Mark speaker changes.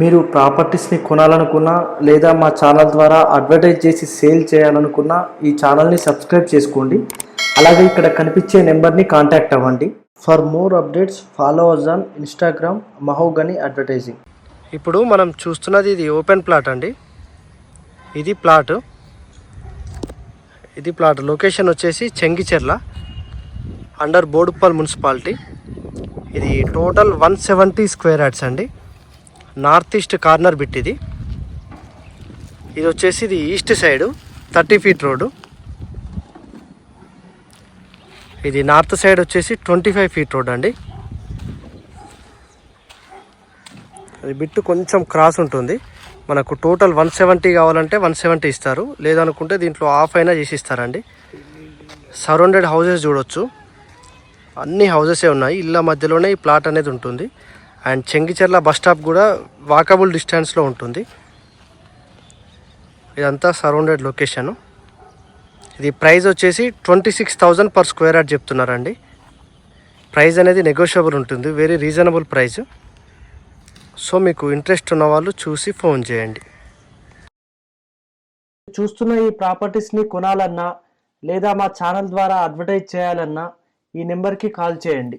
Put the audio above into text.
Speaker 1: మీరు ప్రాపర్టీస్ని కొనాలనుకున్నా లేదా మా ఛానల్ ద్వారా అడ్వర్టైజ్ చేసి సేల్ చేయాలనుకున్నా ఈ ఛానల్ని సబ్స్క్రైబ్ చేసుకోండి. అలాగే ఇక్కడ కనిపించే నెంబర్ని కాంటాక్ట్ అవ్వండి. For more updates follow us on Instagram Mahogany Advertising. ఇప్పుడు మనం చూస్తున్నది ఇది ఓపెన్ ప్లాట్ అండి. ఇది ప్లాట్. ఇది ప్లాట్. లొకేషన్ వచ్చేసి చెంగిచెర్ల అండర్ బోడుప్పల్ మున్సిపాలిటీ. ఇది total one seventy square yards అండి. నార్త్ ఈస్ట్ కార్నర్ బిట్ ఇది. ఇది వచ్చేసి ఇది east side thirty feet road. ఇది నార్త్ సైడ్ వచ్చేసి ట్వంటీ ఫైవ్ ఫీట్ రోడ్ అండి. అది బిట్టు కొంచెం క్రాస్ ఉంటుంది. మనకు టోటల్ వన్ సెవెంటీ కావాలంటే వన్ సెవెంటీ ఇస్తారు. లేదనుకుంటే దీంట్లో ఆఫ్ అయినా చేసి ఇస్తారండి. సరౌండెడ్ హౌసెస్ చూడొచ్చు. అన్ని హౌసెసే ఉన్నాయి. ఇళ్ళ మధ్యలోనే ఈ ప్లాట్ అనేది ఉంటుంది. అండ్ చెంగిచెర్ల బస్ స్టాప్ కూడా వాకబుల్ డిస్టెన్స్లో ఉంటుంది. ఇదంతా సరౌండెడ్ లొకేషను. ఇది ప్రైస్ వచ్చేసి twenty six thousand per square yard చెప్తున్నారండి. ప్రైస్ అనేది నెగోషియబుల్ ఉంటుంది. Very reasonable price. సో మీకు ఇంట్రెస్ట్ ఉన్న వాళ్ళు చూసి ఫోన్ చేయండి. చూస్తున్న ఈ ప్రాపర్టీస్ని కొనాలన్నా లేదా మా ఛానల్ ద్వారా అడ్వర్టైజ్ చేయాలన్నా ఈ నెంబర్కి కాల్ చేయండి.